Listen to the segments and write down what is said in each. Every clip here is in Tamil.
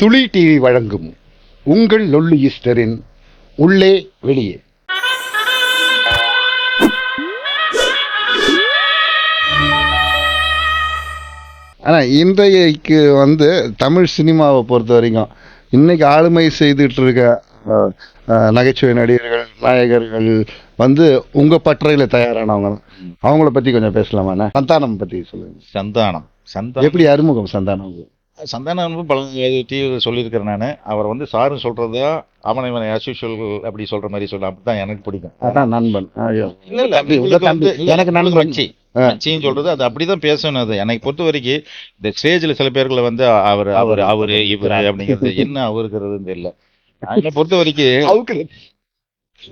துளி டிவி வழங்கும் உங்கள் லொல்லு ஈஸ்டரின் உள்ளே வெளியே. ஆனால் இன்றைக்கு வந்து தமிழ் சினிமாவை பொறுத்த வரைக்கும் இன்னைக்கு ஆளுமை செய்துட்டு இருக்க நகைச்சுவை நடிகர்கள் நாயகர்கள் வந்து உங்க பற்றையில் தயாரானவங்க. அவங்கள பத்தி கொஞ்சம் பேசலாமாண்ணா சந்தானம் பத்தி சொல்லுங்க. சந்தானம். சந்தானம். எப்படி அறிமுகம் சந்தானம்? சந்தானம் பல டிவியில் சொல்லியிருக்கிறேன் நான். அவர் வந்து சாரு சொல்றதா அவனை இவனை usual அப்படி சொல்ற மாதிரி சொல்ல. அப்படிதான் எனக்கு பிடிக்கும். அதான் நண்பன். இல்ல இல்ல அப்படி எனக்கு நண்பன். மச்சின்னு சொல்றது அது அப்படிதான் பேசணும் அது. எனக்கு பொறுத்த வரைக்கும் இந்த ஸ்டேஜ்ல சில பேர்களை வந்து அவர் அவர் அவரு இவரு அப்படிங்கிறது என்ன அவருங்கிறதுன்னு தெரியல. என்னை பொறுத்த வரைக்கும்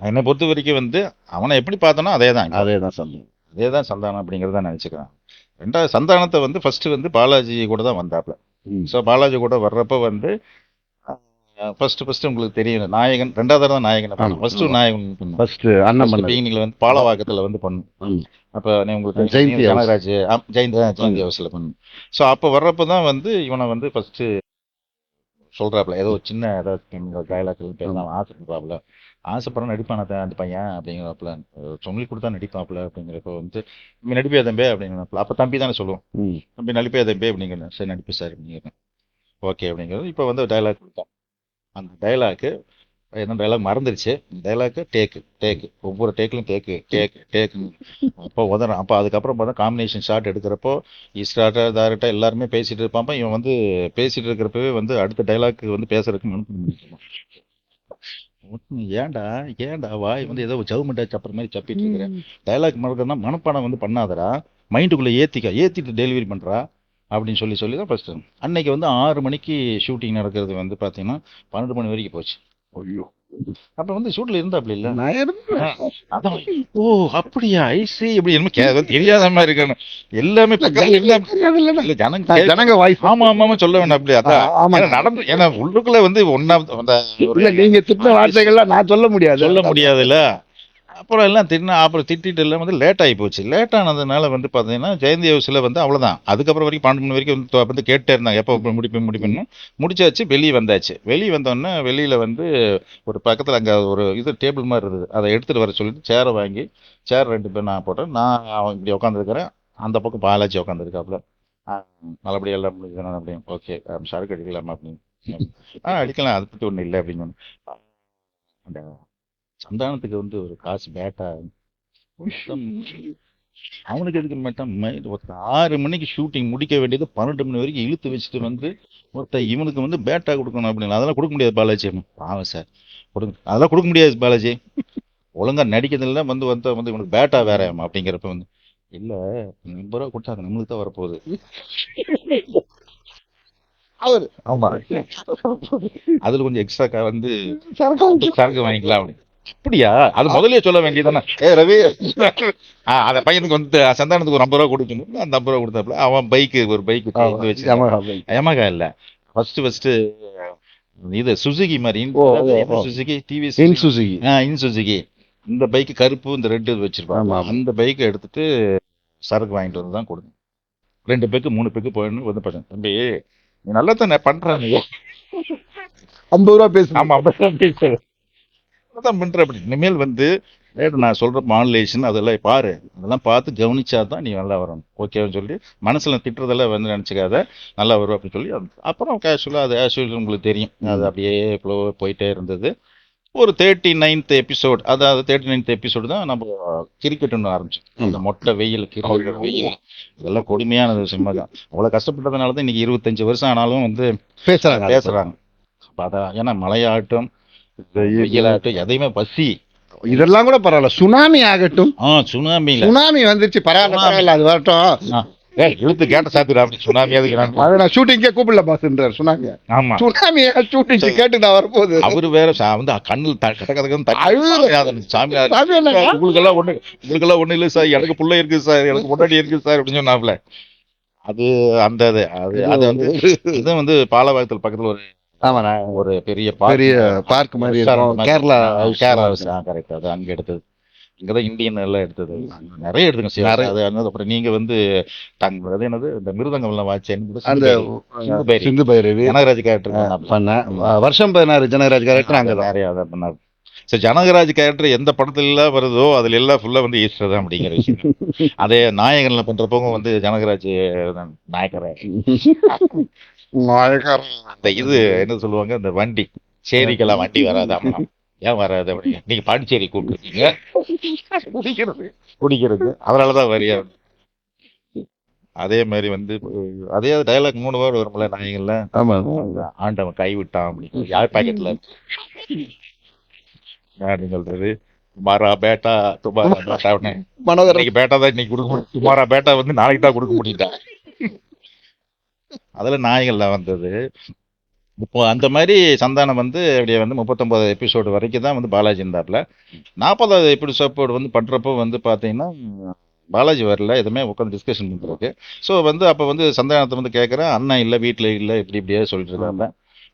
என்னை பொறுத்த வரைக்கும் வந்து அவனை எப்படி பார்த்தனோ அதே தான் அதே தான் சந்தானம். அதே தான் சந்தானம் அப்படிங்கிறத நினைச்சுக்கிறேன். ரெண்டாவது சந்தானத்தை வந்து ஃபர்ஸ்ட் வந்து பாலாஜி கூட தான் வந்தாப்ல. ஸோ பாலாஜி கூட வர்றப்ப வந்து ஃபர்ஸ்ட் ஃபர்ஸ்ட் உங்களுக்கு தெரியும். நாயகன் ரெண்டாவது தடவை தான் நாயகன் ஃபர்ஸ்ட். நாயகன் ஃபர்ஸ்ட் அண்ணன் பிகினிங்ல வந்து பாலவாக்கத்துல வந்து பண்ணும். அப்ப உங்களுக்கு ஜெயந்தி. கனகராஜ் ஜெயந்தி ஜெயந்தி ஹவுஸ்ல பண்ணும். ஸோ அப்ப வர்றப்ப தான் வந்து இவனை வந்து ஃபர்ஸ்ட் சொல்றாப்ல ஏதோ சின்ன ஏதாவது டைலாக் பேசலாம் ஆசைப்படுறாப்ல. ஆசைப்படுற நடிப்பான அந்த பையன் அப்படிங்கிறப்பல சொல்லி கொடுத்தா நடிப்பாப்ல அப்படிங்கிறப்ப வந்து இவன் நடிப்பே தம்பி? அப்படிங்கிறப்பல அப்ப தம்பி தானே சொல்லுவோம். தம்பி நடிப்பே தம்பி? அப்படிங்கிறேன். சரி நடிப்பு சார் அப்படிங்கிறேன். ஓகே அப்படிங்கிறது. இப்போ வந்து டைலாக் கொடுத்தான். அந்த டைலாக்கு என்ன டைலாக் மறந்துருச்சு. டைலாக்கு டேக்கு டேக்கு ஒவ்வொரு டேக்லையும் டேக்கு டேக்கு டேக்கு அப்போ உதறான் அப்போ அதுக்கப்புறம் பார்த்தா காம்பினேஷன் ஷாட் எடுக்கிறப்போ ஈஸ்டார்ட்டா டேரக்டாக எல்லாருமே பேசிட்டு இருப்பாப்ப இவன் வந்து பேசிட்டு இருக்கிறப்பவே வந்து அடுத்த டைலாக் வந்து பேசுறதுக்கு ஏன்டா ஏன்டா வாய் வந்து ஏதோ ஜவுமெண்டா சப்புற மாதிரி சப்பிட்டு இருக்கிறேன் டைலாக் மறக்கணும்னா மனப்பாடம் வந்து பண்ணாதடா. மைண்டுக்குள்ள ஏத்திக்க ஏத்திட்டு டெலிவரி பண்றா. அப்படின்னு சொல்லி சொல்லி தான் ஃபர்ஸ்ட் அன்னைக்கு வந்து ஆறு மணிக்கு ஷூட்டிங் நடக்கிறது வந்து பாத்தீங்கன்னா பன்னெண்டு மணி வரைக்கும் போச்சு. ஐயோ. அப்ப வந்து ஷூட்ல இருந்தாப்ல இல்ல? நான் இருந்தேன். ஓ அப்படியா? ஐசி இப்படி என்ன தெரியாத மாதிரி இருக்கணும். எல்லாமே இல்ல ஜனங்க ஜனங்க வாய்ஸ் ஆமா ஆமா சொல்ல வேண்டாம் அப்படி அதான். ஆமா நடந்து ஏன்னா உள்ளுக்குள்ள வந்து ஒன்னா அந்த இல்ல நீங்க திட்ட வார்த்தைகள்லாம் நான் சொல்ல முடியாது. சொல்ல முடியாதுல்ல. அப்புறம் எல்லாம் தின்ன அப்புறம் திட்டிட்டு எல்லாம் வந்து லேட் ஆகி போச்சு. லேட் ஆனதுனால வந்து பார்த்தீங்கன்னா ஜெயந்தி ஹவுஸில் வந்து அவ்வளோதான் அதுக்கப்புறம் வரைக்கும் பன்னெண்டு மணி வரைக்கும் வந்து வந்து கேட்டே இருந்தாங்க. எப்போ முடிப்பேன் முடிப்பேன்னு. முடிச்சாச்சு வெளியே வந்தாச்சு. வெளியே வந்தோடனே வெளியில் வந்து ஒரு பக்கத்தில் அங்கே ஒரு இது டேபிள் மாதிரி இருந்தது. அதை எடுத்துகிட்டு வர சொல்லிட்டு சேரை வாங்கி சேர் ரெண்டு பேர் நான் போட்டேன். நான் அவன் இப்படி உட்காந்துருக்கிறேன் அந்த பக்கம் பாலாஜி உட்காந்துருக்காப்புல நல்லபடியாக எல்லாம் முடிஞ்சுக்கணும் அப்படின்னு ஓகே சரக்கு அடிக்கலாமா அப்படின்னு. ஆ அடிக்கலாம். அதை பற்றி ஒன்றும் இல்லை அப்படின்னு அந்த சந்தானத்துக்கு வந்து ஒரு காசு பேட்டா அவனுக்கு எதுக்கு மேட்டம் ஒருத்தன் ஆறு மணிக்கு ஷூட்டிங் முடிக்க வேண்டியது பன்னெண்டு மணி வரைக்கும் இழுத்து வச்சுட்டு வந்து ஒருத்தன் இவனுக்கு வந்து பேட்டா கொடுக்கணும் அப்படின்னு. அதெல்லாம் கொடுக்க முடியாது பாலாஜி. பாவம் சார் கொடுங்க அதெல்லாம் கொடுக்க முடியாது பாலாஜி. ஒழுங்கா நடிக்கிறதுல வந்து வந்து வந்து இவனுக்கு பேட்டா வேற அப்படிங்கிறப்ப வந்து இல்ல எண்பது ரூபா கொடுத்தா அது நம்மளுக்கு தான் வரப்போகுது. அவர். ஆமா. அதுல கொஞ்சம் எக்ஸ்ட்ரா வந்து சரக்கு வாங்கிக்கலாம். அப்படி அப்படியா? அது முதல்லயே சொல்ல வேண்டியதானே ஏ ரவி. ஆ, அந்த பையனுக்கு வந்து சந்தானத்துக்கு ஒரு ஐம்பது ரூபா கொடுக்கணும் அந்த ஐம்பது ரூபா கொடுத்தாப்புல அவன் பைக்கு ஒரு பைக் வச்சு யமகா இல்ல. ஃபர்ஸ்ட் ஃபர்ஸ்ட் இது சுசுகி மாதிரி. Suzuki TV in Suzuki in Suzuki இந்த பைக் கருப்பு இந்த ரெட்டு வச்சிருப்பாங்க. அந்த பைக்கை எடுத்துட்டு சரக்கு வாங்கிட்டு வந்து தான் கொடுங்க ரெண்டு பேக்கு மூணு பேக்கு போயிடணும் வந்து பண்ணு தம்பி நீ நல்லா தான் பண்றாங்க ஐம்பது ரூபா பேசு. ஆமா அப்படிதான் பேசுறேன். அதான் பண்ற அப்படி? இனிமேல் வந்து நான் சொல்ற மாடுலேஷன் அதெல்லாம் பாரு. அதெல்லாம் பார்த்து கவனிச்சா தான் நீ நல்லா வரணும். ஓகேன்னு சொல்லி மனசுல திட்டுறதெல்லாம் வந்து நினைச்சுக்காத நல்லா வரும் அப்படின்னு சொல்லி அப்புறம் கேஷுவலா அது ஆஷுவல் உங்களுக்கு தெரியும். அது அப்படியே ஃப்ளோ போயிட்டே இருந்தது. ஒரு தேர்ட்டி நைன்த் எபிசோட் அதாவது தேர்ட்டி நைன்த் எபிசோடு தான் நம்ம கிரிக்கெட் ஒன்று ஆரம்பிச்சோம். அந்த மொட்டை வெயில் கிரிக்கெட் வெயில். இதெல்லாம் கொடுமையானது சினிமா தான். அவ்வளோ கஷ்டப்பட்டதுனால தான் இன்னைக்கு இருபத்தஞ்சு வருஷம் ஆனாலும் வந்து பேசுறாங்க. பேசுறாங்க. அப்ப அதான் ஏன்னா மழையாகட்டும் வெயிலாகட்டும் எதையுமே பசி. இதெல்லாம் கூட பரவாயில்ல. சுனாமி ஆகட்டும். ஆ சுனாமில சுனாமி வந்துருச்சு பரவாயில்ல சுனாமி. பரவாயில்ல அது வரட்டும். இழுத்து கேட்ட சாத்துடா அப்படி சுனாமி அதுக்கு நான்? அதை நான் ஷூட்டிங்கே கூப்பிடல பாஸ்ன்றார் சுனாமி ஆமா. சுனாமி ஷூட்டிங் கேட்டு நான் வரப்போகுது அவரு வேற வந்து கண்ணில் த- கட கடகடன்னு தண்ணி சாமி என்னங்க? உங்களுக்கெல்லாம் ஒண்ணு உங்களுக்கெல்லாம் ஒண்ணு இல்ல சார். எனக்கு புள்ள இருக்கு சார். எனக்கு முன்னாடி இருக்கு சார் அப்படின்னு சொன்னாப்ல. அது அந்த அது அது வந்து இது வந்து பாலவாக்கத்தில் பக்கத்துல ஒரு ஆமாண்ணா ஒரு பெரிய பெரிய பார்க் மாதிரி கேரளா கேரளா கரெக்ட் அது அங்க எடுத்தது. இங்கதான் இந்தியன் எல்லாம் எடுத்தது. நிறைய எடுத்துங்க சார். அது அப்புறம் நீங்க வந்து டங் அது என்னது? இந்த மிருதங்கம் எல்லாம் வாட்சி அந்த சிந்து பைரவி. சிந்து பைரவி ஜனகராஜ் கேரக்டர் பண்ணேன் வருஷம் பதினாறு ஜனகராஜ் கேரக்டர் அங்கே தான் நிறைய அதை பண்ணார். சரி ஜனகராஜ் கேரக்டர் எந்த படத்துல எல்லாம் வருதோ அதுல எல்லாம் ஃபுல்லா வந்து ஈஸ்டர் தான் அப்படிங்கிற விஷயம். அதே நாயகன்ல பண்றப்பவும் வந்து ஜனகராஜ் தான் நாயக்கரே. அந்த இது என்ன சொல்லுவாங்க? அந்த வண்டி. சேரிக்கெல்லாம் வண்டி வராதாமா ஏன் வராது அப்படி? நீங்க பாண்டிச்சேரி கூப்பிட்டுருக்கீங்க. குடிக்கிறது. குடிக்கிறது. அதனாலதான் வரியா? அதே மாதிரி வந்து அதே டயலாக் மூணு வாரம் வரும்ல நாயகன்ல? ஆமா. ஆண்டவன் கைவிட்டான் அப்படின்னு யார் பாக்கெட்ல? அப்படின்னு சொல்றது? துமாரா பேட்டா துமாரா பேட்டா மனோகரன். இன்னைக்கு பேட்டா தான் இன்னைக்கு கொடுக்க முடியும். துமாரா பேட்டா வந்து நாளைக்கு தான் கொடுக்க முடியுதா அதுல நாய்கள்லாம் வந்தது. இப்போ அந்த மாதிரி சந்தானம் வந்து அப்படியே வந்து முப்பத்தொன்பது எபிசோடு வரைக்கும் தான் வந்து பாலாஜி இருந்தாப்புல நாற்பதாவது எபிசோடு வந்து பண்றப்போ வந்து பாத்தீங்கன்னா பாலாஜி வரல எதுவுமே உட்காந்து டிஸ்கஷன் பண்ணிருக்கு ஸோ வந்து அப்போ வந்து சந்தானத்தை வந்து கேட்குறேன் அண்ணன் இல்லை வீட்டில் இல்லை இப்படி இப்படியே சொல்லிட்டு இருக்காங்க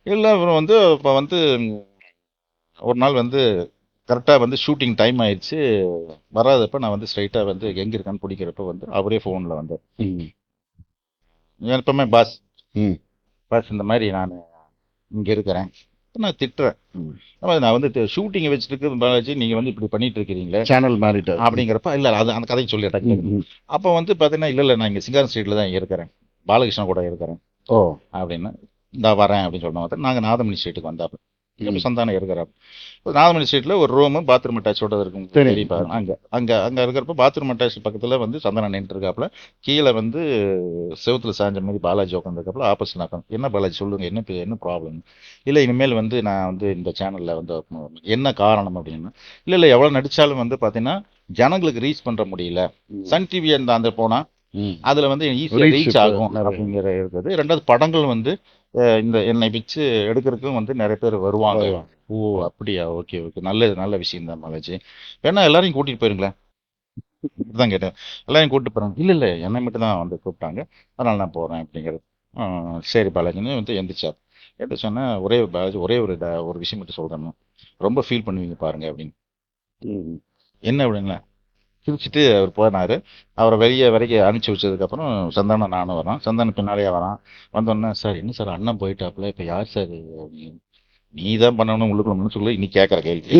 இல்லை அப்புறம் வந்து இப்போ வந்து ஒரு நாள் வந்து கரெக்டாக வந்து ஷூட்டிங் டைம் ஆயிடுச்சு. வராதப்ப நான் வந்து ஸ்ட்ரைட்டாக வந்து எங்கே இருக்கான்னு பிடிக்கிறப்ப வந்து அவரே ஃபோனில் வந்து. எப்பவுமே பாஸ் ம். பாஸ் இந்த மாதிரி நான் இங்கே இருக்கிறேன். நான் திட்டுறேன். நான் வந்து ஷூட்டிங்கை வச்சுட்டு பாலாஜி நீங்கள் வந்து இப்படி பண்ணிட்டு இருக்கிறீங்களே? சேனல் மாறிட்டார். அப்படிங்கிறப்ப இல்லை அது அந்த கதையை சொல்லிட்டேன். அப்போ வந்து பார்த்தீங்கன்னா இல்லை இல்லை நான் இங்கே சிங்காரம் ஸ்ட்ரீட்டில் தான் இருக்கிறேன். பாலகிருஷ்ணன் கூட இருக்கிறேன். ஓ. அப்படின்னு இந்த வரேன் அப்படின்னு சொன்ன நாங்கள் நாதமணி ஸ்ட்ரீட்டுக்கு வந்தாப்ப ம். சந்தானம் இருக்கிறார். நாதமணி ஸ்ட்ரீட்ல ஒரு ரூமு பாத்ரூம் அட்டாச்சோட இருக்கும். பெரியப்பா அங்க அங்க அங்க இருக்கிறப்ப பாத்ரூம் அட்டாச் பக்கத்துல வந்து சந்தானம் நின்று இருக்காப்புல. கீழே வந்து செவுத்துல சாஞ்ச மாதிரி பாலாஜி உட்காந்துருக்காப்புல ஆப்போசிட் நான் என்ன பாலாஜி சொல்லுங்க. என்ன என்ன ப்ராப்ளம் இல்ல இனிமேல் வந்து நான் வந்து இந்த சேனல்ல வந்து என்ன காரணம் அப்படின்னா. இல்ல இல்ல எவ்வளவு நடிச்சாலும் வந்து பாத்தீங்கன்னா ஜனங்களுக்கு ரீச் பண்ற முடியல. சன் டிவி அந்த அந்த போனா ம். அதுல வந்து ஈஸியா Reach ரீச் ஆகும். அப்படிங்கிற இருக்குது. ரெண்டாவது படங்கள் வந்து இந்த என்னை வச்சு எடுக்கிறதுக்கும் வந்து நிறைய பேர் வருவாங்க. ஓ அப்படியா? Okay okay. நல்லது நல்ல விஷயம் தான் பாலாஜி வேணா எல்லாரையும் கூட்டிட்டு போயிருங்களேன். தான் கேட்டேன். எல்லாரையும் கூட்டிட்டு போறாங்க. இல்ல இல்ல. என்னை மட்டும் தான் வந்து கூப்பிட்டாங்க. அதனால நான் போறேன் அப்படிங்கிறது. சரி பாலாஜின்னு வந்து எந்திரிச்சார் எந்திரிச்சோன்னா ஒரே ஒரு பாலாஜி ஒரே ஒரு ஒரு விஷயம் மட்டும் சொல்றேன். ரொம்ப ஃபீல் பண்ணுவீங்க பாருங்க அப்படின்னு. என்ன அப்படிங்களா கிழிச்சிட்டு அவர் போனாரு. அவரை வெளியே வரைக்கும் அனுப்பிச்சு வச்சதுக்கப்புறம் சந்தானம் நானும் வரோம் சந்தானம் பின்னாலேயே வரான் வந்தோடனே சார் என்ன சார் அண்ணன் போயிட்டாப்புல? இப்போ யார் சார் நீ தான் பண்ணணும் உள்ளுக்குள்ள சொல்லி நீ கேட்குற கேள்வி.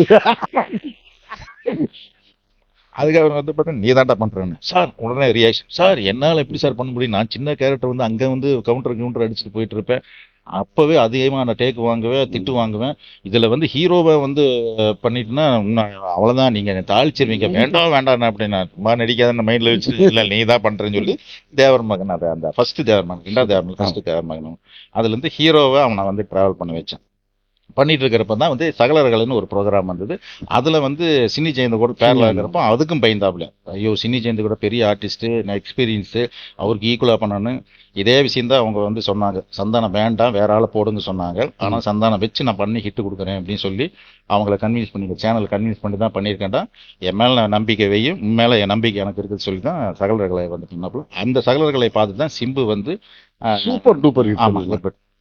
அதுக்கு அவர் வந்து பார்த்தா நீ தாண்டா பண்றேன்னு. சார் உடனே ரியாக்ஷன் சார் என்னால் எப்படி சார் பண்ண முடியும்? நான் சின்ன கேரக்டர் வந்து அங்கே வந்து கவுண்டர் கவுண்டர் அடிச்சுட்டு போயிட்டு இருப்பேன். அப்பவே அதிகமாக நான் டேக் வாங்குவேன் திட்டு வாங்குவேன். இதுல வந்து ஹீரோவை வந்து பண்ணிட்டுனா உன்னை அவ்வளவுதான். நீங்க என்னை வேண்டாம் வேண்டாம் அப்படின்னா சும்மா நடிக்காத மைண்ட்ல வச்சு இல்ல நீ தான் பண்றேன்னு சொல்லி தேவர் மகன் அது அந்த ஃபர்ஸ்ட் தேவர் மகன் ரெண்டாவது தேவர் மகன் ஃபர்ஸ்ட் தேவர் மகன். அதுல இருந்து ஹீரோவை அவனை வந்து டிராவல் பண்ண வச்சேன். பண்ணிட்டு இருக்கிறப்ப தான் வந்து சகலர்கள்னு ஒரு ப்ரோக்ராம் வந்தது. அதுல வந்து சின்னி ஜெயந்த கூட பேரலா இருக்கிறப்போ அதுக்கும் பயந்தாப்புல. ஐயோ சின்னி ஜெயந்த கூட பெரிய ஆர்டிஸ்ட் எக்ஸ்பீரியன்ஸ் அவருக்கு ஈக்குவலா பண்ணணும் இதே விஷயம் தான் அவங்க வந்து சொன்னாங்க. சந்தானம் வேண்டாம் வேற ஆளை போடுங்க சொன்னாங்க. ஆனா சந்தானம் வச்சு நான் பண்ணி ஹிட் கொடுக்குறேன் அப்படின்னு சொல்லி அவங்கள கன்வின்ஸ் பண்ணி சேனல் கன்வின்ஸ் பண்ணி தான் பண்ணியிருக்கேன்டா. என் மேல நான் நம்பிக்கை வையும் உன் மேல என் நம்பிக்கை எனக்கு இருக்குன்னு சொல்லி தான் சகலர்களை வந்து பண்ணாப்புல அந்த சகலர்களை பார்த்து தான் சிம்பு வந்து சூப்பர் டூப்பர் ஹிட் ஆமா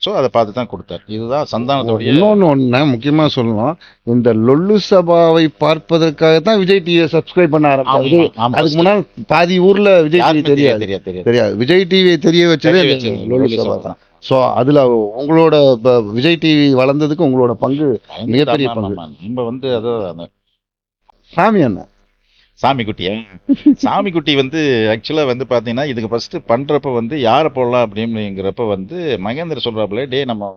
ஸோ அதை பார்த்து தான் கொடுத்தார். இதுதான் சந்தானத்தோடைய இன்னொன்னு ஒண்ணு முக்கியமா சொல்லணும். இந்த லொல்லு சபாவை பார்ப்பதற்காக தான் விஜய் டிவியை சப்ஸ்கிரைப் பண்ண ஆமா. அதுக்கு முன்னால் பாதி ஊர்ல விஜய் டிவி தெரியாது. தெரியாது தெரியாது. விஜய் டிவியை தெரிய வச்சதே லொல்லு சபா தான். ஸோ அதுல உங்களோட விஜய் டிவி வளர்ந்ததுக்கு உங்களோட பங்கு மிகப்பெரிய பங்கு. நம்ம வந்து அந்த சாமி அண்ணன். சாமி குட்டியா சாமி குட்டி வந்து ஆக்சுவலா வந்து பாத்தீங்கன்னா இதுக்கு ஃபர்ஸ்ட் பண்றப்ப வந்து யாரை போடலாம் அப்படிங்கிறப்ப வந்து மகேந்திர சொல்றாப்புல டே நம்ம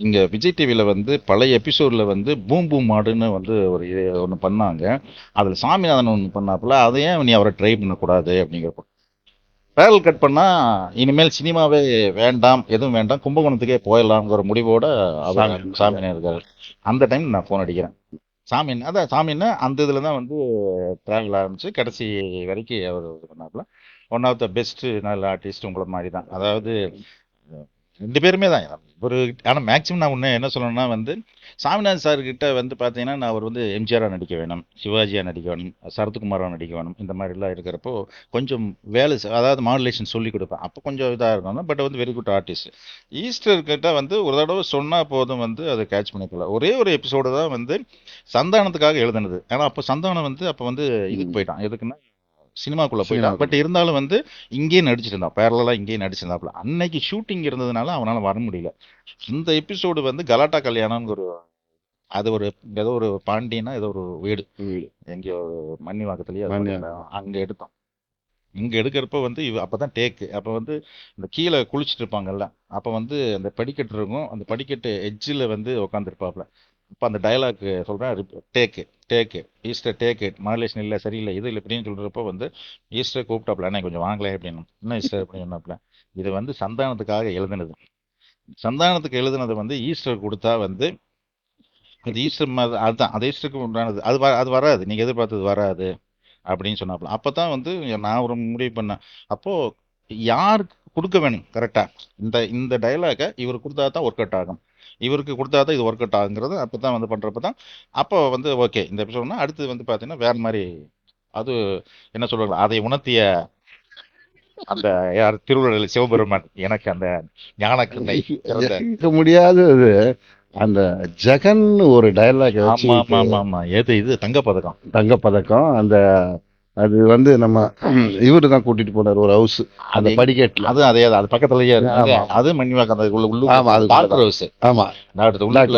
இங்க விஜய் டிவில வந்து பழைய எபிசோட்ல வந்து பூம் பூம் மாடுன்னு வந்து ஒரு இது ஒண்ணு பண்ணாங்க. அதுல சாமிநாதன் ஒண்ணு பண்ணாப்புல அதை ஏன் நீ அவரை ட்ரை பண்ணக்கூடாது அப்படிங்கிறப்ப. பேரல் கட் பண்ணா இனிமேல் சினிமாவே வேண்டாம் எதுவும் வேண்டாம் கும்பகோணத்துக்கே போயிடலாம்ங்கிற முடிவோட அவர் சாமி. சாமியார் இருக்காரு. அந்த டைம் நான் ஃபோன் அடிக்கிறேன். சாமின் அதான் சாமின்னா அந்த இதில் தான் வந்து ட்ராவல் ஆரம்பிச்சு கடைசி வரைக்கும் அவர் இது பண்ணாப்புல. ஒன் ஆஃப் த பெஸ்ட்டு நல்ல ஆர்டிஸ்ட் உங்களை மாதிரி தான் அதாவது ரெண்டு பேருமே தான். ஒரு ஆனா மேக்ஸிமம் நான் ஒண்ணு என்ன சொல்லணும்னா வந்து சாமிநாதன் சார் கிட்ட வந்து பாத்தீங்கன்னா நான் அவர் வந்து எம்ஜிஆரா நடிக்க வேணும் சிவாஜியா நடிக்க வேணும் சரத்குமாரா நடிக்க வேணும் இந்த மாதிரி எல்லாம் இருக்கிறப்போ கொஞ்சம் வேலை அதாவது மாடுலேஷன் சொல்லி கொடுப்பேன். அப்போ கொஞ்சம் இதா இருக்கணும் பட் வந்து வெரி குட் ஆர்டிஸ்ட் ஈஸ்டர் கிட்ட வந்து ஒரு தடவை சொன்னா போதும் வந்து அதை கேட்ச் பண்ணிக்கலாம் ஒரே ஒரு எபிசோடு தான் வந்து சந்தானத்துக்காக எழுதுனது. ஏன்னா அப்போ சந்தானம் வந்து அப்போ வந்து இதுக்கு போயிட்டான். எதுக்குன்னா சினிமாக்குள்ள போயிட்டான். பட் இருந்தாலும் வந்து இங்கேயே நடிச்சிட்டு இருந்தான் பேரலா இங்கேயே நடிச்சிருந்தாப்புல. அன்னைக்கு ஷூட்டிங் இருந்ததுனால அவனால வர முடியல. இந்த எபிசோடு வந்து கலாட்டா கல்யாணம்னு ஒரு அது ஒரு ஏதோ ஒரு பாண்டியனா ஏதோ ஒரு வீடு. எங்கேயோ அது மன்னிவாக்கம். அங்க எடுத்தோம். இங்க எடுக்கிறப்ப வந்து இவ அப்பதான் டேக்கு. அப்ப வந்து இந்த கீழே குளிச்சுட்டு இருப்பாங்கல்ல. அப்ப வந்து அந்த படிக்கட்டு இருக்கும். அந்த படிக்கட்டு எட்ஜில் வந்து உட்காந்துருப்பாப்ல இப்போ அந்த டயலாக் சொல்கிறேன் டேக்கு டேக்கு ஈஸ்டர் டேக்கு மாடுலேஷன் இல்லை சரியில்லை இது இல்லை இப்படின்னு சொல்கிறப்ப வந்து ஈஸ்டர் கூப்பிட்டாப்ல அண்ணா கொஞ்சம் வாங்கல அப்படின்னு என்ன ஈஸ்டர் அப்படின்னு சொன்னாப்ல? இது வந்து சந்தானத்துக்காக எழுதுனது. சந்தானத்துக்கு எழுதுனது வந்து ஈஸ்டர் கொடுத்தா வந்து அது ஈஸ்டர் மாதிரி அதுதான் அது ஈஸ்டருக்கு உண்டானது. அது வ- அது வராது. நீங்கள் எதிர்பார்த்தது வராது அப்படின்னு சொன்னாப்ல. அப்போ தான் வந்து நான் ஒரு முடிவு பண்ணேன். அப்போது யாருக்கு கொடுக்க வேணும்? கரெக்டாக இந்த இந்த டைலாகை இவர் கொடுத்தா தான் ஒர்க் அவுட் ஆகும். இவருக்கு கொடுத்தா தான் இது ஒர்க் அவுட் ஆகுங்கிறது அப்பதான் வந்து பண்றப்ப தான். அப்போ வந்து ஓகே இந்த எபிசோட்னா அடுத்து வந்து பாத்தீங்கன்னா வேற மாதிரி அது என்ன சொல்றாங்க அதை உணர்த்திய அந்த யார் திருவள்ளுவர் சிவபெருமான் எனக்கு அந்த ஞானக்கண்ணை முடியாதது அந்த ஜெகன் ஒரு டயலாக் ஆமா ஆமா ஆமா ஏது இது? தங்க பதக்கம் தங்க பதக்கம் அந்த அது வந்து நம்ம இவரு தான் கூட்டிட்டு போனார் ஒரு ஹவுஸ் அந்த படிக்கட்டுல. அது அதே அது பக்கத்துலயே இருக்கு. அது மணிவாக்கம் அந்த உள்ள ஆமா, அது டாக்டர் ஹவுஸ் ஆமா. Black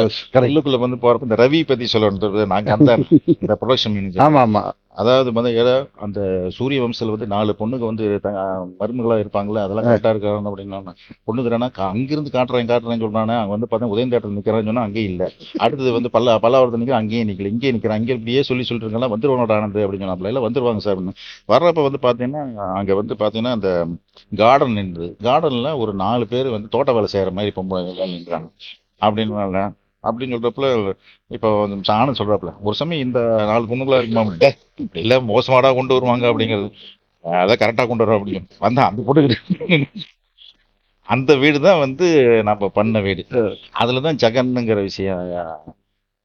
உள்ளுக்குள்ள வந்து போறப்ப இந்த ரவி பத்தி சொல்லணும் நாங்க அந்த இந்த ப்ரொடக்ஷன் ஆமா ஆமா. அதாவது ஏதோ அந்த சூரிய வம்சத்துல வந்து நாலு பொண்ணுங்க வந்து த- மருமகளா இருப்பாங்கல்ல அதெல்லாம் கரெக்டா இருக்காங்க அப்படின்னா பொண்ணுங்கிறானா அங்கிருந்து காட்டுறேன் காட்டுறேன்னு சொல்றானே. அங்க வந்து பார்த்தா உதயம் தேட்டர் நிக்கிறான்னு சொன்னா அங்கேயும் இல்ல. அடுத்தது வந்து பல்ல பல்லாவரத்து நிக்கிற அங்கேயும் நிக்கல இங்கேயே நிக்கிறேன் அங்கே இப்படியே சொல்லி சொல்லிட்டு இருக்கலாம் வந்துருவானோட ஆனந்த் அப்படின்னு சொன்னாப்ல எல்லாம் வந்துருவாங்க சார் அப்படின்னு. வர்றப்ப வந்து பாத்தீங்கன்னா அங்க வந்து பாத்தீங்கன்னா அந்த கார்டன் நின்றுது. கார்டன்ல ஒரு நாலு பேர் வந்து தோட்ட வேலை செய்யற மாதிரி பொம்பளை நின்றாங்க. அப்படின்னு அப்படின்னு சொல்றப்பல இப்போ சாணம் சொல்றாப்புல ஒரு சமயம் இந்த நாலு பொண்ணுங்களா இருக்குமா? இப்படி இல்ல மோசமாடா கொண்டு வருவாங்க அப்படிங்கிறது. அதான் கரெக்டா கொண்டு வரோம் அப்படின்னு வந்தா அந்த பொண்ணு அந்த வீடு தான் வந்து நம்ம பண்ண வீடு. அதுலதான் ஜெகன்னுங்கிற விஷயம் அஹ்,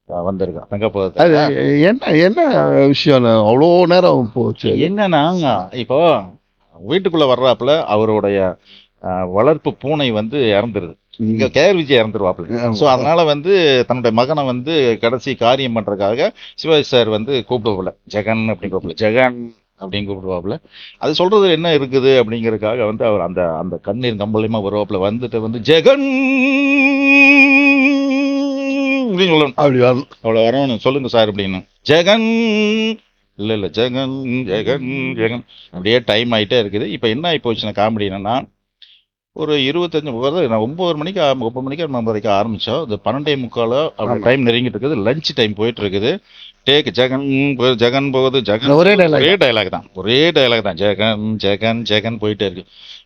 வந்திருக்கும் தங்க அது போகிறது என்ன என்ன விஷயம்? அவ்வளோ நேரம் போச்சு. என்னன்னா இப்போ வீட்டுக்குள்ள வர்றாப்புல அவருடைய வளர்ப்பு பூனை வந்து இறந்துருது. இங்க கேஆர் விஜய் இறந்துருவாப்புல. சோ அதனால வந்து தன்னுடைய மகனை வந்து கடைசி காரியம் பண்றதுக்காக சிவாஜி சார் வந்து கூப்பிடுவாப்புல ஜெகன் அப்படின்னு கூப்பிடல. ஜெகன் அப்படின்னு கூப்பிடுவாப்புல அது சொல்றது என்ன இருக்குது அப்படிங்கறதுக்காக வந்து அவர் அந்த அந்த கண்ணீர் கம்பளியமா வருவாப்புல வந்துட்டு வந்து ஜெகன் அப்படின்னு சொல்லணும். அப்படி வரணும். அவ்வளவு வரணும். சொல்லுங்க சார் அப்படின்னு. ஜெகன். இல்ல இல்ல. ஜெகன் ஜெகன் ஜெகன். அப்படியே டைம் ஆயிட்டே இருக்குது. இப்ப என்ன ஆகி போச்சுன்னா காமெடி என்னன்னா ஒரு இருபத்தஞ்சு நான் ஒன்பது மணிக்கு ஒன்பது மணிக்கு வரைக்கும் ஆரம்பிச்சோம். இது பன்னெண்டே முக்கால அப்படி ஆமா. டைம் நெருங்கிட்டு இருக்குது லஞ்ச் டைம் போயிட்டு இருக்குது டேக் ஜெகன் ஜெகன் போகுது ஜெகன் ஒரே dialogue. ஒரே டயலாக் தான். ஒரே டயலாக் தான். ஜெகன் ஜெகன் ஜெகன் போயிட்டே இருக்கு.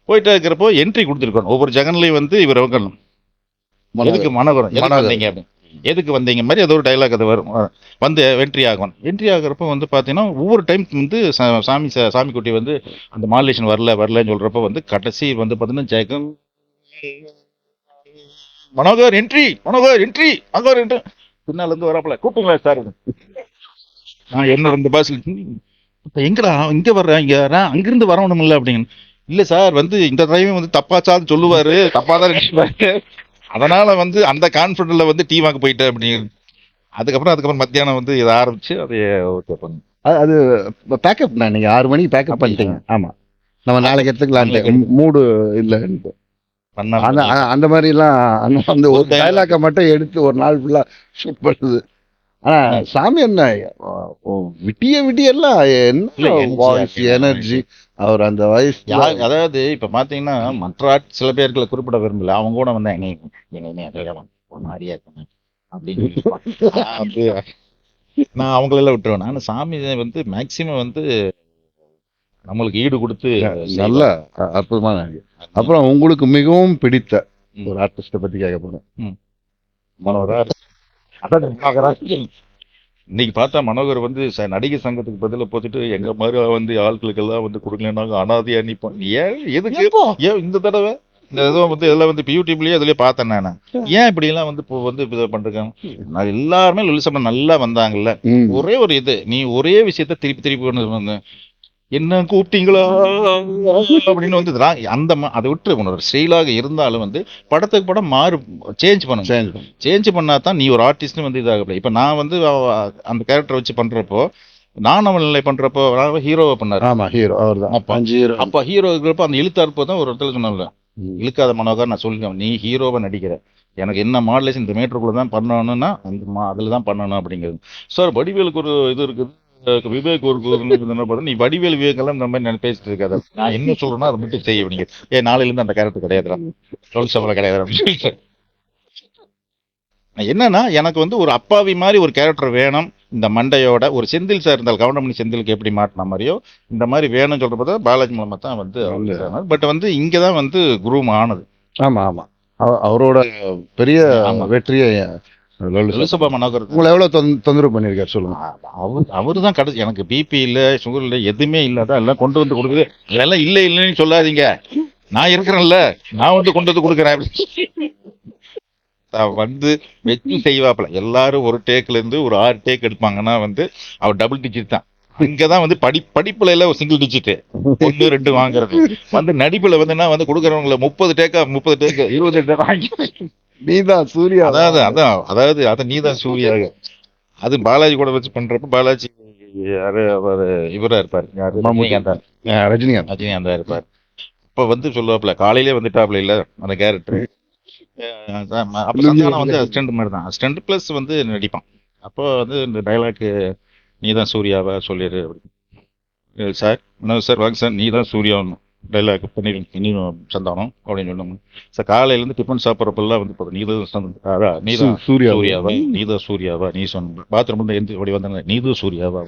போயிட்டே இருக்கிறப்போ என்ட்ரி கொடுத்துருக்கணும். ஒவ்வொரு ஜெகன்லயும் வந்து இவர் வைக்கணும் எதுக்கு மனோகரம் எதுக்கு அப்படின்னு. எதுக்கு வந்தீங்க மாதிரி அது ஒரு டைலாக் அது வரும். வந்து என்ட்ரி ஆகும் என்ட்ரி ஆகிறப்ப வந்து பார்த்தீங்கன்னா ஒவ்வொரு டைம் வந்து சா- சாமி சாமி குட்டி வந்து அந்த மாடுலேஷன் வரல வரலன்னு சொல்கிறப்ப வந்து கடைசி வந்து பார்த்தீங்கன்னா Jagan Manohar entry Manohar entry Manohar entry பின்னால இருந்து கூப்பிட்டுங்களா சார் நான் என்னோட இந்த இப்போ எங்கடா இங்கே வர்றேன் இங்கே வரேன் அங்கிருந்து வரணும் இல்லை அப்படின்னு. இல்லை சார் வந்து இந்த டிரைவர் வந்து தப்பாச்சான்னு சொல்லுவார். தப்பாக தான் நினைப்பாரு அதனால வந்து அந்த கான்பிடன்ட்ல வந்து டீமாக்கு போயிட்டேன் அப்படின்னு அதுக்கப்புறம் அதுக்கப்புறம் மத்தியானம் வந்து இதை ஆரம்பிச்சு அதை ஓகே பண்ணு. அது- அது பேக்கப் நான் நீங்க ஆறு மணிக்கு பேக்கப்? பண்ணிட்டீங்க. ஆமா. நம்ம நாளைக்கு எடுத்துக்கலாம். மூடு இல்ல அந்த அந்த மாதிரி எல்லாம் அந்த ஒரு. டைலாக்கை மட்டும் எடுத்து ஒரு நாள் ஃபுல்லா ஷூட் பண்ணுது. ஆனா சாமி என்ன விட்டிய விட்டிய எல்லாம் இல்ல, என்ன எனர்ஜி அவர் அந்த வயசு யார் அதாவது இப்ப பாத்தீங்கன்னா மற்ற ஆட் சில பேர்களை குறிப்பிட விரும்பல. அவங்க கூட வந்து என்ன என்ன ஒரு மாதிரியா இருக்காங்க அப்படின்னு நான் அவங்களெல்லாம் விட்டுருவேன். நான் சாமி வந்து மேக்சிமம் வந்து நம்மளுக்கு ஈடு கொடுத்து நல்ல அற்புதமான. அப்புறம் உங்களுக்கு மிகவும் பிடித்த ஒரு ஆர்டிஸ்ட பத்தி கேட்க போறேன். மனோகரா. இன்னைக்கு பார்த்தா மனோகர் வந்து நடிகர் சங்கத்துக்கு பதிலா போட்டுட்டு எங்க மாதிரி வந்து ஆட்களுக்கெல்லாம் வந்து கொடுக்கலனாங்க அனாதையா நிப்போம் ஏன்? எதுக்கு? ஏன் இந்த தடவை? இந்த இதுவும் வந்து இதெல்லாம் வந்து யூடியூப்லயே இதுலயே பார்த்தேன் நான். ஏன் இப்படி எல்லாம் வந்து இப்போ வந்து இதை பண்றாங்க? நான் எல்லாருமே லுலிசப்ப நல்லா வந்தாங்கல்ல. ஒரே ஒரு இது. நீ ஒரே விஷயத்த திருப்பி திருப்பி கொண்டு வந்து என்ன கூப்பிட்டீங்களா? அப்படின்னு வந்து அந்த அதை விட்டு உன்னோட ஸ்டைலாக இருந்தாலும் வந்து படத்துக்கு படம் மாறு சேஞ்ச் பண்ணணும் பண்ணு. சேஞ்ச் பண்ணா தான் நீ ஒரு ஆர்டிஸ்ட்னு வந்து இதாக இப்போ நான் வந்து அந்த கேரக்டர் வச்சு பண்றப்போ நான் அவன் நிலை பண்றப்போ ஹீரோவை பண்ணாரு. ஆமா ஹீரோ அவர்தான். அப்பா. அஞ்சு ஹீரோ அப்ப ஹீரோ இருக்கிறப்ப அந்த இழுத்தாருப்போ தான் ஒரு இடத்துல சொன்னால ம். இழுக்காத மனோகர் நான் சொல்லுவேன் நீ ஹீரோவை நடிக்கிற. எனக்கு என்ன மாடலேஷன் இந்த மீட்டருக்குள்ள தான் பண்ணணும்னா அந்த அதில் தான் பண்ணணும் அப்படிங்கிறது. சார் வடிவேலுக்கு ஒரு இது இருக்குது. விவேக் ஒரு பார்த்தா, நீ வடிவேல் விவேக் எல்லாம் இந்த மாதிரி நான் பேசிட்டு இருக்காத நான் என்ன சொல்றேன்னா அதை மட்டும் செய்ய நீங்க ஏ இருந்து அந்த கேரக்டர் கிடையாதுடா. ரோல் சபல கிடையாது அப்படின்னு. என்னன்னா எனக்கு வந்து ஒரு அப்பாவி மாதிரி ஒரு கேரக்டர் வேணும். இந்த மண்டையோட ஒரு செந்தில் சார் இருந்தால் கவுண்டமணி செந்திலுக்கு எப்படி மாட்டின மாதிரியோ இந்த மாதிரி வேணும்னு சொல்ற பார்த்தா பாலாஜி மூலமா தான் வந்து பட் வந்து இங்க தான் வந்து குரூம் ஆனது. ஆமா ஆமா. அவ- அவரோட பெரிய. வெற்றியை லலிதா. ரிசபா மனோகர். உங்களை தொந்தரவு பண்ணிருக்காரு சொல்லுங்க. அவர் அவரு தான் கடைசி எனக்கு பிபி இல்ல சுகர் இல்ல எதுவுமே இல்லாத எல்லாம் கொண்டு வந்து கொடுக்குது. இதெல்லாம் இல்ல இல்லைன்னு சொல்லாதீங்க. நான் இருக்கிறேன்ல நான் வந்து கொண்டு வந்து கொடுக்குறேன். நான் வந்து வச்சு செய்வாப்ல எல்லாரும் ஒரு டேக்ல இருந்து ஒரு ஆறு டேக் எடுப்பாங்கன்னா வந்து அவர் டபுள் டிஜிட் தான். இங்கதான் வந்து படி படிப்புல எல்லாம் சிங்கிள் டிஜிட் ஒன்னு ரெண்டு வாங்குறது. வந்து நடிப்புல வந்து என்ன வந்து கொடுக்குறவங்கள முப்பது டேக்கா முப்பது டேக் இருபது டேக் வாங்கி நீதான் சூர்யா. அதாவது அதான் அதாவது அத நீதான் சூர்யாக அது பாலாஜி கூட வச்சு பண்றப்ப பாலாஜி யாரு அவர் இவரா இருப்பாரு. ரஜினிகாந்தா ரஜினிகாந்த். ரஜினிகாந்தா இருப்பார். இப்ப வந்து சொல்லுவாப்ல காலையிலே வந்துட்டாப்ல இல்ல அந்த கேரக்டர் அப்ப சந்தானம் வந்து அசிஸ்டன்ட் மாதிரி தான் அசிஸ்டன்ட் பிளஸ் வந்து நடிப்பான். அப்போ வந்து இந்த டைலாக் நீதான் சூர்யாவா சொல்லிடு. அப்படின்னு சார் என்ன சார் வாங்க சார் நீதான் சூர்யா டைலாக் பண்ணிடுங்க நீயும் சந்தானம் அப்படின்னு சொன்னோம் சார் காலையில இருந்து டிஃபன் சாப்பிட்றப்பெல்லாம் வந்து நீதான் சந்தா- அதான், நீதான் சூ- சூர்யா சூர்யாவா? நீதான் சூர்யாவா? நீ சொன்ன பாத்ரூம் இருந்து ஓடி வந்தாங்க நீதான் சூர்யாவா?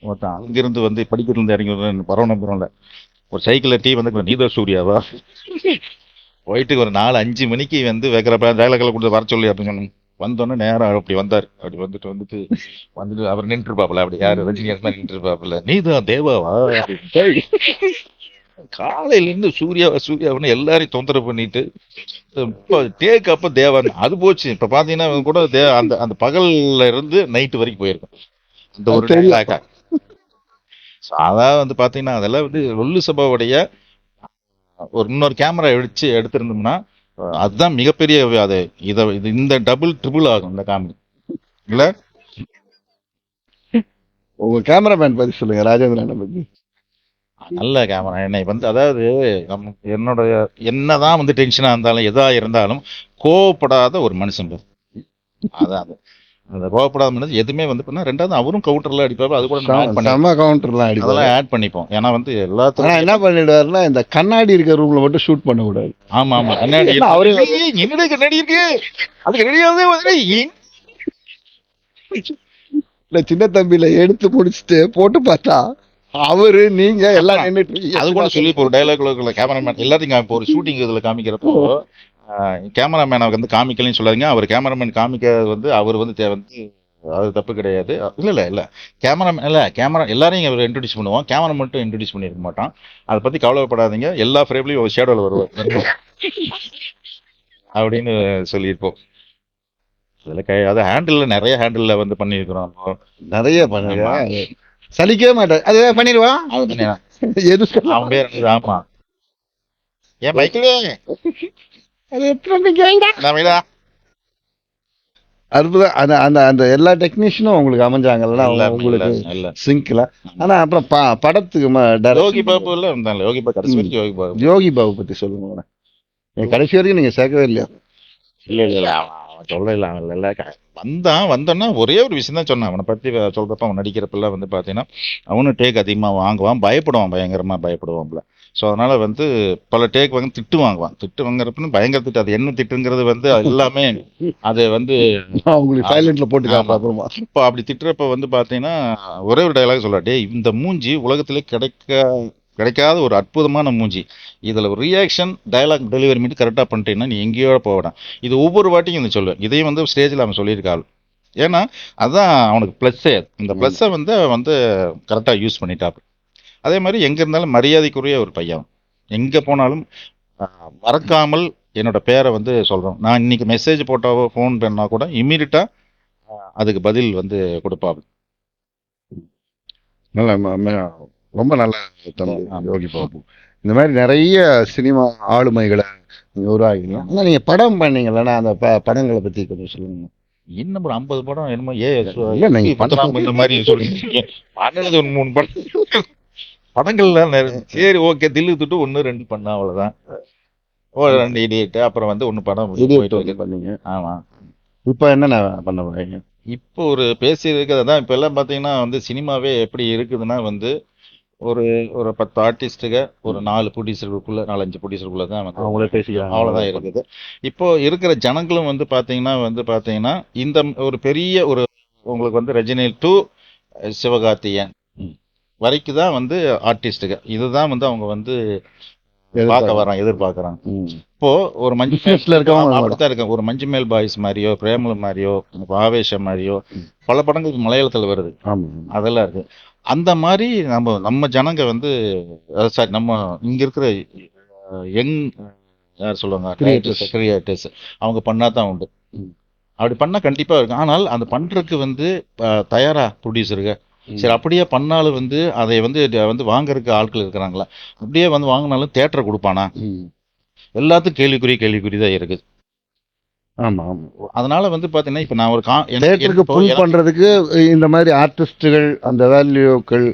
ஒருத்தன் அங்கிருந்து வந்து படிக்கிறதுல இருந்து இறங்கி வந்து பரவனபுரம்ல ஒரு சைக்கிள்ல டீ வந்து நீதான் சூர்யாவா? போயிட்டு ஒரு நாலு அஞ்சு மணிக்கு வந்து வைக்கிறப்ப டைலாக்ல கொடுத்து வர சொல்லி அப்படின்னு சொன்னோம். வந்தோடனே நேரம் அப்படி வந்தார். அப்படி வந்துட்டு வந்துட்டு வந்துட்டு அவர் நின்று இருப்பாப்ல அப்படி யாரு ரஜினி மாதிரி நின்று இருப்பாப்ல நீதான் தேவாவா? அப்படின்னு. காலையில இருந்து சூர்யா சூர்யாவுன்னு எல்லாரையும் தொந்தரவு பண்ணிட்டு இப்ப டேக் அப்ப தேவன் அது போச்சு இப்ப பாத்தீங்கன்னா இவங்க கூட தே- அந்த அந்த பகல்ல இருந்து நைட்டு வரைக்கும் போயிருக்கும் அந்த ஒரு அது தெரியும். dialogue. So, அதான் வந்து பாத்தீங்கன்னா அதெல்லாம் வந்து லொல்லு சபாவுடைய ஒரு இன்னொரு கேமரா வச்சு எடுத்திருந்தோம்னா அதுதான் மிகப்பெரிய அது இத இது இந்த டபுள் ட்ரிபிள் ஆகும் இந்த காமெடி இல்ல உங்க கேமராமேன் பத்தி சொல்லுங்க ராஜேந்திரன் பத்தி நல்ல கேமரா என்னை வந்து அதாவது நம்ம என்னோட என்னதான் வந்து டென்ஷனா இருந்தாலும் எதா இருந்தாலும் கோவப்படாத ஒரு மனுஷன். அதான் அது. அந்த கோவப்படாத மனுஷன் எதுவுமே வந்து பண்ணா ரெண்டாவது அவரும் கவுண்டர்ல அடிப்பாரு அது கூட நம்ம கவுண்டர்லாம் அடிப்பாரு. அதெல்லாம் ஆட் பண்ணிப்போம். ஏன்னா வந்து எல்லாத்துக்கும் என்ன பண்ணிடுவாருன்னா இந்த கண்ணாடி இருக்க ரூம்ல மட்டும் ஷூட் பண்ண கூடாது ஆமா ஆமா கண்ணாடி அவரு- என்னடா கண்ணாடி இருக்கு? அது கண்ணாடியாவே வந்து ஏன்? இல்ல சின்ன தம்பியில எடுத்து முடிச்சுட்டு போட்டு பார்த்தா அவரு நீங்க எல்லாம் இருக்கீங்க. அது கூட சொல்லி இப்போ ஒரு டைலாக்ல கேமராமேன் எல்லாத்தையும் இப்போ ஒரு ஷூட்டிங் இதுல காமிக்கிறப்போ கேமராமேனை வந்து காமிக்கலன்னு சொல்லாதீங்க. அவர் கேமராமேன் காமிக்க வந்து அவர் வந்து வந்து அது தப்பு கிடையாது. இல்ல இல்ல இல்ல. கேமராமேன் இல்ல கேமரா எல்லாரையும் அவர் இன்ட்ரடியூஸ் பண்ணுவோம் கேமரா மட்டும் இன்ட்ரடியூஸ் பண்ணிருக்க மாட்டான். அதை பத்தி கவலைப்படாதீங்க. எல்லா ஃப்ரேம்லயும் ஒரு ஷேடோல வருவார். அப்படின்னு சொல்லியிருப்போம். இதுல கை அது ஹேண்டில் நிறைய ஹேண்டில்ல வந்து பண்ணியிருக்கிறோம். நிறைய பண்ணுங்க. சலிக்கவே மாட்டாரு. அது பண்ணிடுவா? அது பண்ணி- எது அவன் பேர்? ஆமா ஏன் பைக்கிலே நம்மளா அற்புதம் அந்த அந்த அந்த எல்லா டெக்னீஷியனும் உங்களுக்கு அமைஞ்சாங்கல்ல உங்களுக்கு சிங்க்ல ஆனா அப்புறம் படத்துக்கு யோகி பாபு எல்லாம் இருந்தாங்க யோகி பாபு கடைசி வரைக்கும் யோகி பாபு. யோகி பாபு பத்தி சொல்லுங்க கடைசி வரைக்கும் நீங்க சேர்க்கவே இல்லையா? இல்ல இல்ல சொல்ல இல்ல. வந்தான் வந்தோன்னா ஒரே ஒரு விஷயம் தான் சொன்னான். அவனை பத்தி வ- சொல்றப்ப அவன் நடிக்கிறப்பெல்லாம் வந்து பாத்தீங்கன்னா அவனும் டேக் அதிகமா வாங்குவான் பயப்படுவான் பயங்கரமா பயப்படுவான்ல ஸோ அதனால வந்து பல டேக் வாங்க திட்டு வாங்குவான். திட்டு வாங்குறப்பன்னு பயங்கர திட்டு. அது என்ன திட்டுங்கிறது வந்து எல்லாமே அது வந்து நான் உங்களுக்கு சைலண்ட்ல போட்டு அப்புறமா. இப்போ அப்படி திட்டுறப்ப வந்து பாத்தீங்கன்னா ஒரே ஒரு டயலாக் சொல்ல டேய் இந்த மூஞ்சி உலகத்திலே கிடைக்க கிடைக்காத ஒரு அற்புதமான மூஞ்சி. இதுல ஒரு ரியாக்ஷன் டயலாக் டெலிவரி மட்டும் கரெக்டா பண்ணிட்டீங்கன்னா நீ எங்கேயோ போவேன் இது ஒவ்வொரு வாட்டியும் இந்த சொல்லுவேன். இதையும் வந்து ஸ்டேஜில் அவன் சொல்லியிருக்காள். ஏன்னா அதான் அவனுக்கு ப்ளஸ்ஸே இந்த ப்ளஸ்ஸை வந்து வந்து கரெக்டாக யூஸ் பண்ணிட்டாப்பு அதே மாதிரி எங்க இருந்தாலும் மரியாதைக்குரிய ஒரு பையன் எங்க போனாலும் மறக்காமல் என்னோட பேரை வந்து சொல்றோம். நான் இன்னைக்கு மெசேஜ் போட்டாவோ ஃபோன் பண்ணா கூட இம்மீடியட்டா அதுக்கு பதில் வந்து கொடுப்பாங்க நல்ல ரொம்ப நல்ல ஆமா. யோகி பாபு. இந்த மாதிரி நிறைய சினிமா ஆளுமைகளை உருவாகிங்க ஆனா நீங்க படம் பண்ணீங்கல்லண்ணா அந்த ப- படங்களை பத்தி கொஞ்சம் சொல்லுங்க. இன்னும் ஒரு ஐம்பது படம் என்னமோ ஏ இந்த மாதிரி சொல்லிருக்கீங்க பண்ணது ஒரு மூணு படம். படங்கள்ல நிறைய. சரி ஓகே தில்லு துட்டு ஒன்று ரெண்டு பண்ணா அவ்வளவுதான். ஒரு ரெண்டு இடியட்டு அப்புறம் வந்து ஒன்று படம். பண்ணீங்க. ஆமா. இப்போ என்னென்ன பண்ண போறீங்க? இப்போ ஒரு பேசியிருக்கு அதான் இப்போ எல்லாம் பார்த்தீங்கன்னா வந்து சினிமாவே எப்படி இருக்குதுன்னா வந்து ஒரு ஒரு பத்து ஆர்டிஸ்ட்டுக ஒரு நாலு ப்ரொடியூசருக்குள்ள நாலஞ்சு ப்ரொடியூசருக்குள்ள தான் வந்து அவங்களே பேசிக்கிறாங்க. அவ்வளவுதான் இருக்குது. இப்போ இருக்கிற ஜனங்களும் வந்து பாத்தீங்கன்னா வந்து பாத்தீங்கன்னா இந்த ஒரு பெரிய ஒரு உங்களுக்கு வந்து ரஜினி டு சிவகார்த்தியன் வரைக்கும் தான் வந்து ஆர்டிஸ்டுங்க இதுதான் வந்து அவங்க வந்து பார்க்க வராங்க எதிர்பார்க்கறாங்க. ம். இப்போ ஒரு மஞ்சு Businessல இருக்கவங்க அப்படித்தான் இருக்காங்க. ஒரு மஞ்சு மேல் பாய்ஸ் மாதிரியோ பிரேமல மாதிரியோ ஆவேசம் மாதிரியோ பல படங்கள் மலையாளத்துல வருது. அதெல்லாம் இருக்கு. அந்த மாதிரி நம்ம நம்ம ஜனங்க வந்து சாரி நம்ம இங்க இருக்கிற யங் யார் சொல்லுவாங்க. கிரியேட்டர்ஸ் அவங்க பண்ணா தான் உண்டு. அப்படி பண்ணா கண்டிப்பா இருக்கும் ஆனால் அந்த பண்றதுக்கு வந்து தயாரா ப்ரொடியூசருங்க சரி அப்படியே பண்ணாலும் வந்து அதை வந்து வந்து வாங்குறதுக்கு ஆட்கள் இருக்கிறாங்களா அப்படியே வந்து வாங்கினாலும் தேட்டரை கொடுப்பானா. எல்லாத்துக்கும் கேள்விக்குறி கேள்விக்குறி தான் இருக்குது ஆமா அதனால வந்து பாத்தீங்கன்னா இப்ப நான் ஒரு தேட்டருக்கு புல் பண்றதுக்கு இந்த மாதிரி ஆர்டிஸ்டுகள் அந்த வேல்யூக்கள்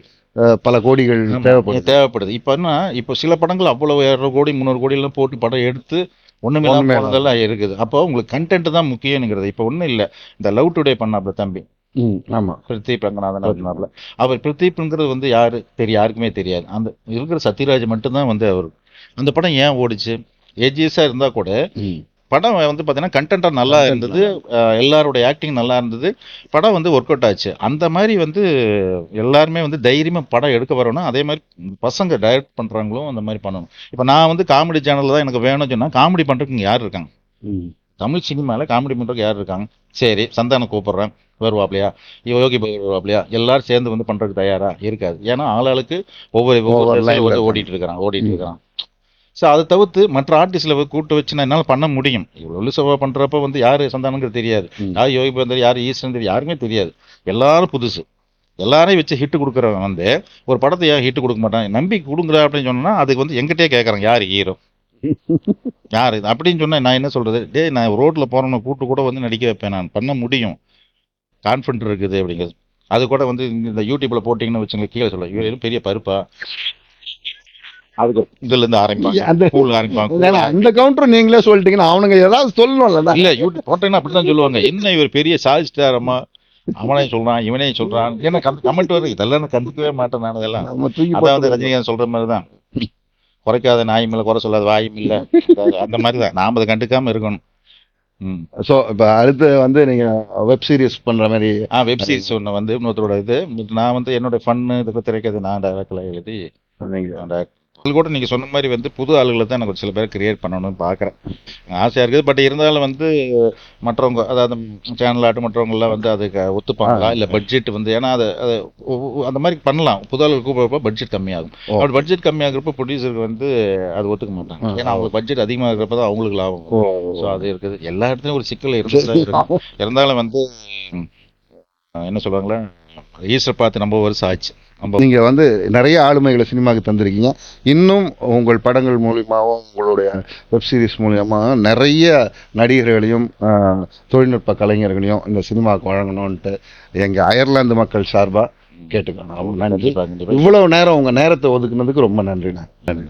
பல கோடிகள் தேவைப்படுது. தேவைப்படுது. இப்ப என்ன இப்போ சில படங்கள் அவ்வளவு இரநூறு கோடி முந்நூறு கோடி எல்லாம் போட்டு படம் எடுத்து இல்லாம. போனதெல்லாம் இருக்குது. அப்போ உங்களுக்கு கண்டென்ட் தான் முக்கியங்கிறது. இப்ப ஒண்ணும் இல்ல. இந்த லவ் டுடே பண்ணாப்ல தம்பி. ம், ஆமா. பிரதீப் ரங்கநாதன் பண்ணாப்ல. அவர் பிரதீப்ங்கிறது வந்து யாரு? தெரிய யாருக்குமே தெரியாது. அந்த இருக்கிற சத்யராஜ் மட்டும்தான் வந்து அவர். அந்த படம் ஏன் ஓடிச்சு? ஏஜிஎஸ்ஸா இருந்தா கூட. படம் வந்து பாத்தீங்கன்னா கண்டென்ட்டா நல்லா இருந்தது. அஹ் எல்லாரோட ஆக்டிங் நல்லா இருந்தது. படம் வந்து ஒர்க் அவுட் ஆச்சு. அந்த மாதிரி வந்து எல்லாருமே வந்து தைரியமா படம் எடுக்க வரணும். அதே மாதிரி பசங்க டைரக்ட் பண்றாங்களும் அந்த மாதிரி பண்ணணும். இப்போ நான் வந்து காமெடி சேனல்ல தான் எனக்கு வேணும்னு சொன்னா காமெடி பண்றதுக்கு இங்க யார் இருக்காங்க. தமிழ் சினிமால காமெடி பண்றதுக்கு யார் இருக்காங்க? சரி சந்தானம் கூப்பிடுறேன். வருவாப்லையா? யோகி பாபு வருவாப்லையா? எல்லாரும் சேர்ந்து வந்து பண்றதுக்கு தயாரா இருக்காது. ஏன்னா ஆளாளுக்கு ஒவ்வொரு ஒவ்வொரு. ஓடிட்டு இருக்கிறான் ஓடிட்டு. இருக்கிறான் ஸோ அதை தவிர்த்து மற்ற ஆர்டிஸ்ட்ல கூட்டு வச்சு நான் என்னால் பண்ண முடியும். இவ்வளோ சபா பண்றப்ப வந்து யாரு சந்தானங்கிறது தெரியாது. யார் யோகி பந்தர் யார் ஈஸ்வரன் தெரியாது யாருமே தெரியாது. எல்லாரும் புதுசு. எல்லாரையும் வச்சு ஹிட் கொடுக்குறவன் வந்து ஒரு படத்தை ஏன் ஹிட் கொடுக்க மாட்டான். நம்பி கொடுங்குறா அப்படின்னு சொன்னா அதுக்கு வந்து எங்கிட்டே கேட்கறாங்க யார் ஹீரோ யார்? இது அப்படின்னு சொன்னா நான் என்ன சொல்றது? டேய் நான் ரோட்ல போறவனை கூட்டு கூட வந்து நடிக்க வைப்பேன். நான் பண்ண முடியும். கான்ஃபிடன்ட் இருக்குது அப்படிங்கிறது. அது கூட வந்து இந்த யூடியூப்ல போட்டீங்கன்னு வச்சுங்க கீழே சொல்ல இவர் பெரிய பருப்பா? அதுக்கு இதுல இருந்து ஆரம்பிப்பாங்க. அந்த ஏன்னா, கவுண்டர் நீங்களே சொல்லிட்டீங்கன்னா அவனுங்க ஏதாவது சொல்லணும்ல இல்ல யூடியூப் போட்டீங்கன்னா அப்படிதான் சொல்லுவாங்க. என்ன இவர் பெரிய சாதிச்சிட்டாரம்மா? அவனே சொல்றான் இவனே சொல்றான். என்ன கமெண்ட் வருது இதெல்லாம் நான் கண்டுக்கவே மாட்டேன் நான் இதெல்லாம். போட்டு ரஜினிகாந்த் சொல்ற மாதிரி தான் குறைக்காத நாய் மேல குறை சொல்லாத வாயும் இல்ல. அந்த மாதிரி தான் நாம அதை கண்டுக்காம இருக்கணும். ஸோ இப்போ அடுத்து வந்து நீங்க வெப் சீரிஸ் பண்ற மாதிரி ஆ வெப் சீரிஸ் ஒன்று வந்து இன்னொருத்தரோட இது. நான் வந்து என்னோட ஃபன்னு இதுக்கு திரைக்கிறது நான் டைரக்டில் எழுதி அது கூட நீங்க சொன்ன மாதிரி வந்து புது ஆளுகளை தான் எனக்கு சில பேர் கிரியேட் பண்ணணும்னு பார்க்குறேன். ஆசையா இருக்குது. பட் இருந்தாலும் வந்து மற்றவங்க அதாவது சேனல் ஆட்டு மற்றவங்க எல்லாம் வந்து அதுக்கு ஒத்துப்பாங்களா? இல்ல பட்ஜெட் வந்து ஏன்னா அது அது அந்த மாதிரி பண்ணலாம். புது ஆளுகள் கூப்பிடுறப்ப பட்ஜெட் கம்மியாகும். அப்படி பட்ஜெட் கம்மியாகிறப்ப ப்ரொடியூசருக்கு வந்து அது ஒத்துக்க மாட்டாங்க. ஏன்னா அவங்க பட்ஜெட் அதிகமாக இருக்கிறப்ப தான் அவங்களுக்கு லாபம் ஸோ அது இருக்குது. எல்லா இடத்துலயும் ஒரு சிக்கல் இருக்கு இருந்தாலும் வந்து என்ன சொல்லுவாங்களே ஈஸ்வர பார்த்து நம்ம வருஷம் ஆச்சு. நம்ம நீங்க வந்து நிறைய ஆளுமைகளை சினிமாவுக்கு தந்திருக்கீங்க. இன்னும் உங்கள் படங்கள் மூலியமாகவும் உங்களுடைய வெப் சீரிஸ் மூலியமாக நிறைய நடிகர்களையும் தொழில்நுட்ப கலைஞர்களையும் இந்த சினிமாவுக்கு வழங்கணும்ன்ட்டு எங்க அயர்லாந்து மக்கள் சார்பா கேட்டுக்கணும். நன்றி இவ்வளவு நேரம் உங்க நேரத்தை ஒதுக்குனதுக்கு ரொம்ப நன்றி. நன்றி.